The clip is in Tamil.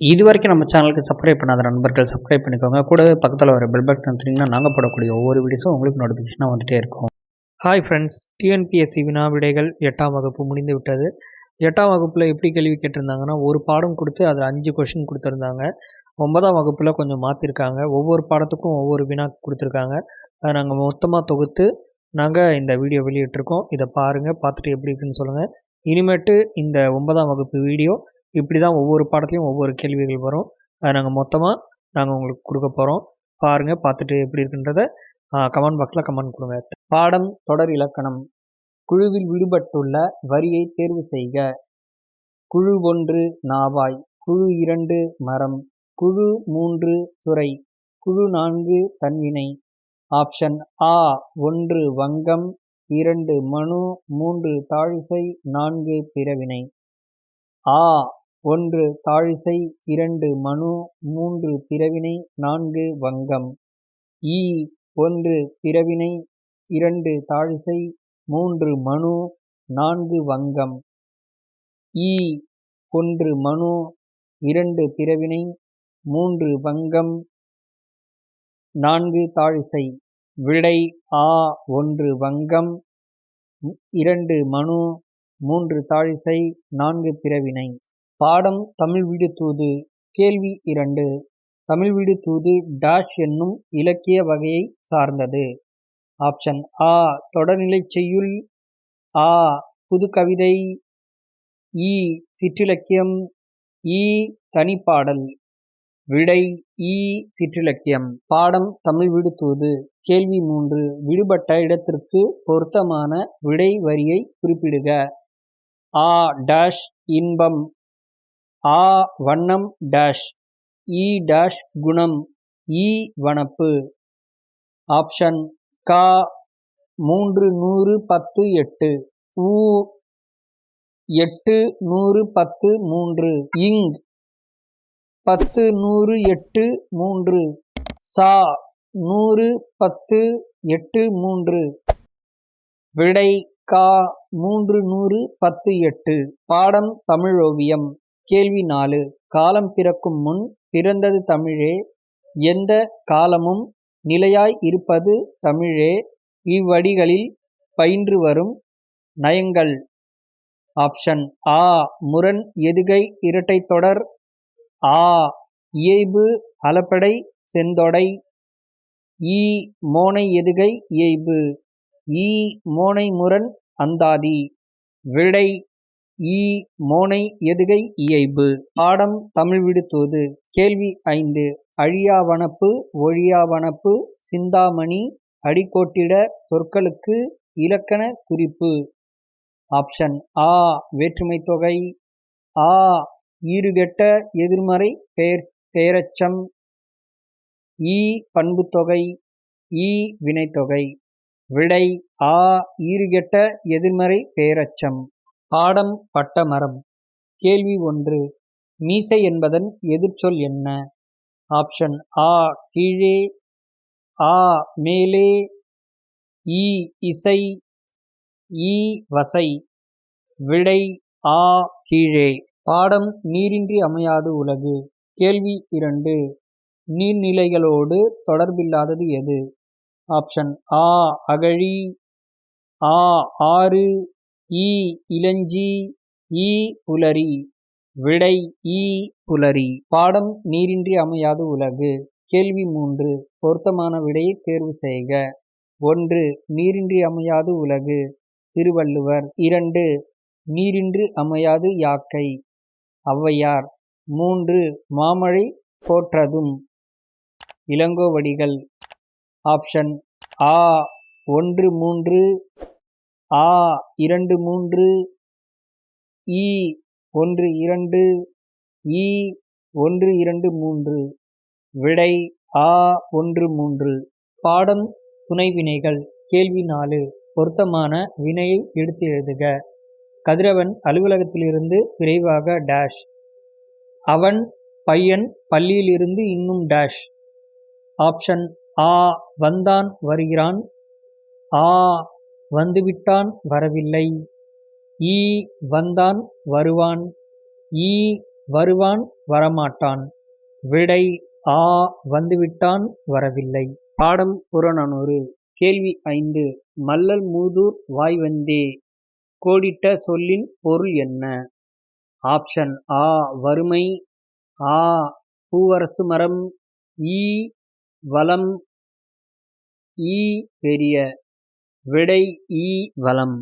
இது வரைக்கும் நம்ம சேனலுக்கு சப்ஸ்கிரைப் பண்ணாத நண்பர்கள் சப்ஸ்கிரைப் பண்ணிக்கோங்க. கூடவே பக்கத்தில் வர பெல் பட்டன் வந்தீங்கன்னா நாங்கள் போடக்கூடிய ஒவ்வொரு வீடியோஸும் உங்களுக்கு நோட்டிஃபிகேஷனாக வந்துகிட்டே இருக்கும். ஹாய் ஃப்ரெண்ட்ஸ் டிஎன்பிஎஸ்சி வினா விடைகள் எட்டாம் வகுப்பு முடிந்து விட்டது. எட்டாம் வகுப்பில் எப்படி கேள்வி கேட்டிருந்தாங்கன்னா ஒரு பாடம் கொடுத்து அதில் அஞ்சு கொஷின் கொடுத்துருந்தாங்க. ஒன்பதாம் வகுப்பில் கொஞ்சம் மாற்றிருக்காங்க ஒவ்வொரு பாடத்துக்கும் ஒவ்வொரு வினா கொடுத்துருக்காங்க. அதை நாங்கள் மொத்தமாக தொகுத்து நாங்கள் இந்த வீடியோ வெளியிட்டிருக்கோம். இதை பாருங்கள் பார்த்துட்டு எப்படி இருக்குன்னு சொல்லுங்கள் இனிமேட்டு இந்த ஒன்பதாம் வகுப்பு வீடியோ இப்படி தான் ஒவ்வொரு பாடத்துலையும் ஒவ்வொரு கேள்விகள் வரும். அதை நாங்கள் மொத்தமாக நாங்கள் உங்களுக்கு கொடுக்க போகிறோம் பாருங்கள் பார்த்துட்டு எப்படி இருக்குன்றத கமெண்ட் பாக்ஸில் கமெண்ட் கொடுங்க. பாடம் தொடர் இலக்கணம். குழுவில் விடுபட்டுள்ள வரியை தேர்வு செய்க. குழு ஒன்று நாவாய். குழு இரண்டு மரம். குழு மூன்று துறை. குழு நான்கு தன்வினை. ஆப்ஷன் ஆ ஒன்று வங்கம். இரண்டு மனு. மூன்று தாழிசை. நான்கு பிறவினை. ஆ ஒன்று தாழிசை இரண்டு மனு மூன்று பிறவினை நான்கு வங்கம். ஈ ஒன்று பிறவினை இரண்டு தாழிசை மூன்று மனு நான்கு வங்கம். ஈ ஒன்று மனு இரண்டு பிறவினை மூன்று வங்கம். நான்கு தாழிசை விடை ஆ ஒன்று வங்கம். இரண்டு மனு மூன்று தாழிசை நான்கு பிறவினை. பாடம் தமிழ் வீடு தூது. கேள்வி இரண்டு. தமிழ் வீடு தூது டாஷ் என்னும் இலக்கிய வகையை சார்ந்தது. ஆப்ஷன் ஆ. தொடர்நிலை செய்யுள். ஆ. புது கவிதை இ. சிற்றிலக்கியம். இ. தனிப்பாடல். விடை இ. சிற்றிலக்கியம். பாடம் தமிழ் வீடு தூது. கேள்வி மூன்று. விடுபட்ட இடத்திற்கு பொருத்தமான விடை வரியை குறிப்பிடுக. ஆ. டாஷ் இன்பம். ஆ வண்ணம் டேஷ். இ டேஷ் குணம். இ வனப்பு. ஆப்ஷன் கா மூன்று நூறு பத்து எட்டு. ஊ எட்டு நூறு பத்து மூன்று. இங் பத்து நூறு எட்டு மூன்று. சா நூறு பத்து எட்டு மூன்று. விடை கா மூன்று நூறு பத்து எட்டு. பாடம் தமிழோவியம் கேள்வி நாலு. காலம் பிறக்கும் முன் பிறந்தது தமிழே எந்த காலமும் நிலையாய் இருப்பது தமிழே இவ்வடிகளில் பயின்று வரும் நயங்கள். ஆப்ஷன் ஆ. முரண் எதுகை இரட்டை தொடர். ஆ. இயைபு அலப்படை செந்தொடை. ஈ மோனை எதுகை இயைபு. ஈ மோனை முரண் அந்தாதி. விடை ஈ மோனை எதுகை இயைபு. பாடம் தமிழ் விடுத்தோது. கேள்வி ஐந்து. அழியாவனப்பு ஒழியாவனப்பு சிந்தாமணி அடிக்கோட்டிட சொற்களுக்கு இலக்கண குறிப்பு. ஆப்ஷன் ஆ வேற்றுமை தொகை. ஆ ஈறுகெட்ட எதிர்மறை பெயர் பெயரச்சம். ஈ பண்புத்தொகை ஈ வினைத்தொகை விடை ஆ ஈறுகெட்ட எதிர்மறை பெயரச்சம். பாடம் பட்டமரம் கேள்வி ஒன்று. மீசை என்பதன் எதிர்ச்சொல் என்ன? ஆப்ஷன் ஆ கீழே. ஆ மேலே. ஈ இசை. ஈ வசை. விடை ஆ கீழே. பாடம் நீரின்றி அமையாது உலகு. கேள்வி இரண்டு. நீர்நிலைகளோடு தொடர்பில்லாதது எது? ஆப்ஷன் ஆ அகழி. ஆ ஆறு. ஈ இளஞ்சி ஈ புலரி விடை ஈ புலரி. பாடம் நீரின்றி அமையாது உலகு. கேள்வி மூன்று பொருத்தமான விடையை தேர்வு செய்க. ஒன்று நீரின்றி அமையாது உலகு. திருவள்ளுவர் இரண்டு நீரின்றி அமையாது யாக்கை. ஔவையார் மூன்று மாமழை போற்றதும். இளங்கோவடிகள் ஆப்ஷன் ஆ ஒன்று மூன்று ஆ இரண்டு மூன்று இ ஒன்று இரண்டு இ ஒன்று இரண்டு மூன்று. விடை ஆ ஒன்று மூன்று. பாடம் துணைவினைகள் கேள்வி நாலு. பொருத்தமான வினையை எடுத்து எழுதுக. கதிரவன் அலுவலகத்திலிருந்து விரைவாக டேஷ் அவன் பையன் பள்ளியிலிருந்து இன்னும் டேஷ் ஆப்ஷன் ஆ வந்தான் வருகிறான். ஆ வந்துவிட்டான் வரவில்லை. ஈ வந்தான் வருவான். ஈ வருவான் வரமாட்டான். விடை ஆ வந்துவிட்டான் வரவில்லை. பாடம் புறநானூறு. கேள்வி ஐந்து. மல்லல் மூதூர் வாய் வந்தே. கோடிட்ட சொல்லின் பொருள் என்ன? ஆப்ஷன் ஆ வறுமை. ஆ பூவரசு மரம். ஈ வளம். ஈ பெரிய. விடை ஈ வலம்.